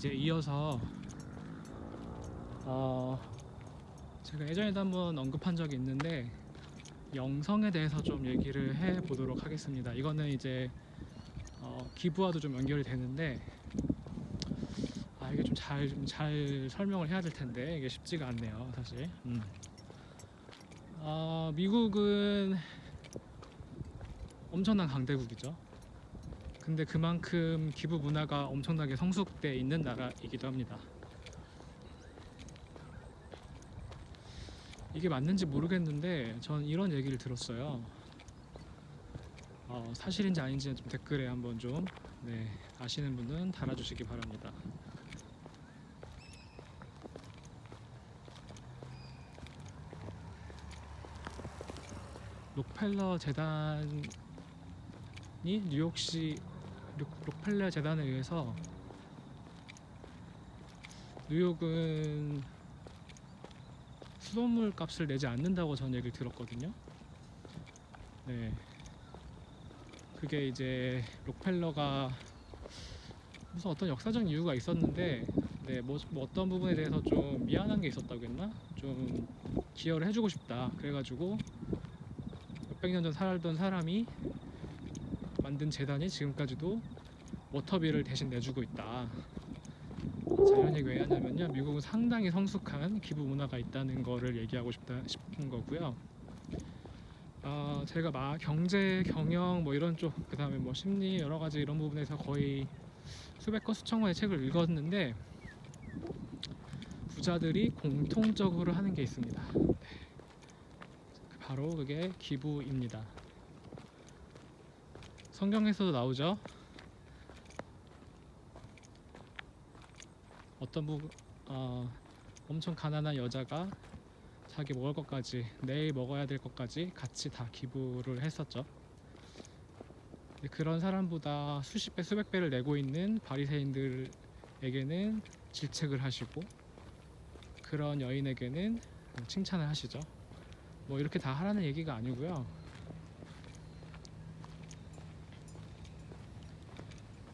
이제 이어서 어 제가 예전에도 한번 언급한 적이 있는데 영성에 대해서 좀 얘기를 해 보도록 하겠습니다. 이거는 이제 어, 기부와도 좀 연결이 되는데 아 이게 좀 잘 좀 잘 설명을 해야 될 텐데 이게 쉽지가 않네요, 사실. 음. 어, 미국은 엄청난 강대국이죠. 근데 그만큼 기부 문화가 엄청나게 성숙돼 있는 나라이기도 합니다. 이게 맞는지 모르겠는데 전 이런 얘기를 들었어요. 어, 사실인지 아닌지는 좀 댓글에 한번 좀 네, 아시는 분은 달아주시기 바랍니다. 록펠러 재단이 뉴욕시 록, 록펠러 재단에 의해서 뉴욕은 수돗물 값을 내지 않는다고 전 얘기를 들었거든요. 네. 그게 이제 록펠러가 무슨 어떤 역사적 이유가 있었는데, 네, 뭐, 뭐 어떤 부분에 대해서 좀 미안한 게 있었다고 했나? 좀 기여를 해주고 싶다. 그래가지고 몇백 년 전 살던 사람이 만든 재단이 지금까지도 워터비를 대신 내주고 있다. 자, 이런 얘기 왜 하냐면요. 미국은 상당히 성숙한 기부 문화가 있다는 거를 얘기하고 싶다 싶은 거고요. 어, 제가 막 경제, 경영 뭐 이런 쪽, 그 다음에 뭐 심리 여러 가지 이런 부분에서 거의 수백 권 수천 권의 책을 읽었는데 부자들이 공통적으로 하는 게 있습니다. 네. 바로 그게 기부입니다. 성경에서도 나오죠. 어떤 부 어, 엄청 가난한 여자가 자기 먹을 것까지 내일 먹어야 될 것까지 같이 다 기부를 했었죠. 그런 사람보다 수십 배 수백 배를 내고 있는 바리새인들에게는 질책을 하시고 그런 여인에게는 칭찬을 하시죠. 뭐 이렇게 다 하라는 얘기가 아니고요.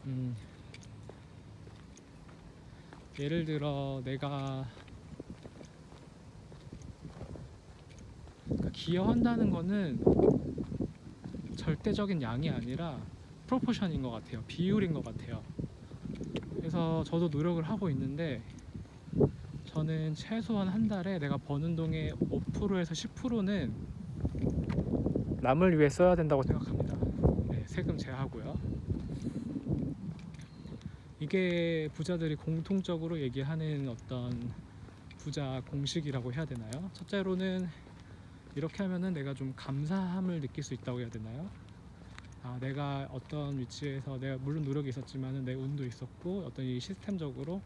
음, 예를 들어 내가 그러니까 기여한다는 거는 절대적인 양이 아니라 프로포션인 것 같아요. 비율인 것 같아요. 그래서 저도 노력을 하고 있는데 저는 최소한 한 달에 내가 버는 돈의 5%에서 10%는 남을 위해 써야 된다고 생각합니다. 네, 세금 제하고요. 이게 부자들이 공통적으로 얘기하는 어떤 부자 공식이라고 해야 되나요? 첫째로는 이렇게 하면은 내가 좀 감사함을 느낄 수 있다고 해야 되나요? 아, 내가 어떤 위치에서 내가 물론 노력이 있었지만은 내 운도 있었고 어떤 이 시스템적으로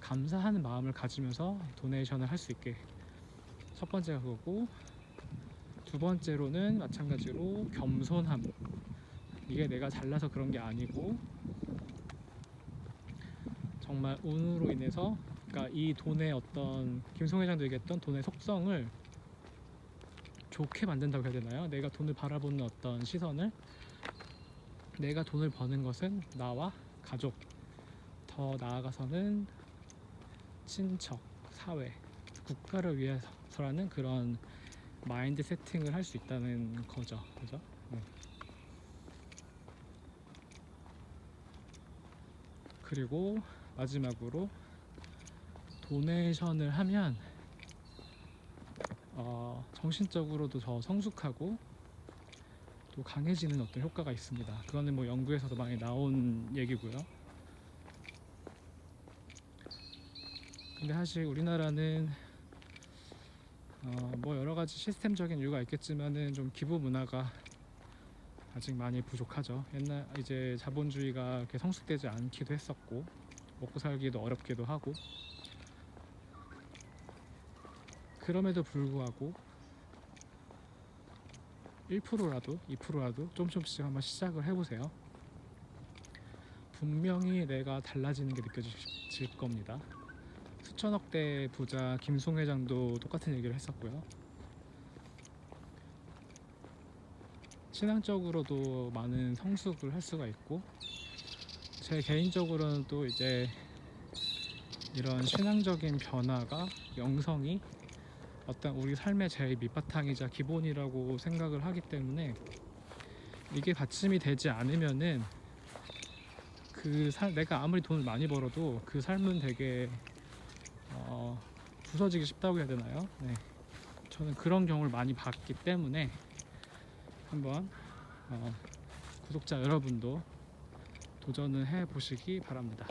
감사하는 마음을 가지면서 도네이션을 할 수 있게 첫 번째가 그거고 두 번째로는 마찬가지로 겸손함 이게 내가 잘나서 그런 게 아니고 정말 운으로 인해서 그러니까 이 돈의 어떤 김송 회장도 얘기했던 돈의 속성을 좋게 만든다고 해야 되나요? 내가 돈을 바라보는 어떤 시선을 내가 돈을 버는 것은 나와 가족 더 나아가서는 친척, 사회, 국가를 위해서라는 그런 마인드 세팅을 할 수 있다는 거죠. 그죠? 네. 그리고 마지막으로 도네이션을 하면 어, 정신적으로도 더 성숙하고 또 강해지는 어떤 효과가 있습니다. 그거는 뭐 연구에서도 많이 나온 얘기고요. 근데 사실 우리나라는 어, 뭐 여러 가지 시스템적인 이유가 있겠지만은 좀 기부 문화가 아직 많이 부족하죠. 옛날 이제 자본주의가 이렇게 성숙되지 않기도 했었고 먹고 살기도 어렵기도 하고 그럼에도 불구하고 1%라도 2%라도 좀 조금씩 한번 시작을 해보세요. 분명히 내가 달라지는 게 느껴질 겁니다. 수천억대 부자 김송 회장도 똑같은 얘기를 했었고요. 신앙적으로도 많은 성숙을 할 수가 있고 제 개인적으로는 또 이제 이런 신앙적인 변화가 영성이 어떤 우리 삶의 제일 밑바탕이자 기본이라고 생각을 하기 때문에 이게 받침이 되지 않으면은 그 살, 내가 아무리 돈을 많이 벌어도 그 삶은 되게 어, 부서지기 쉽다고 해야 되나요? 네. 저는 그런 경우를 많이 봤기 때문에 한번 어, 구독자 여러분도 도전을 해 보시기 바랍니다.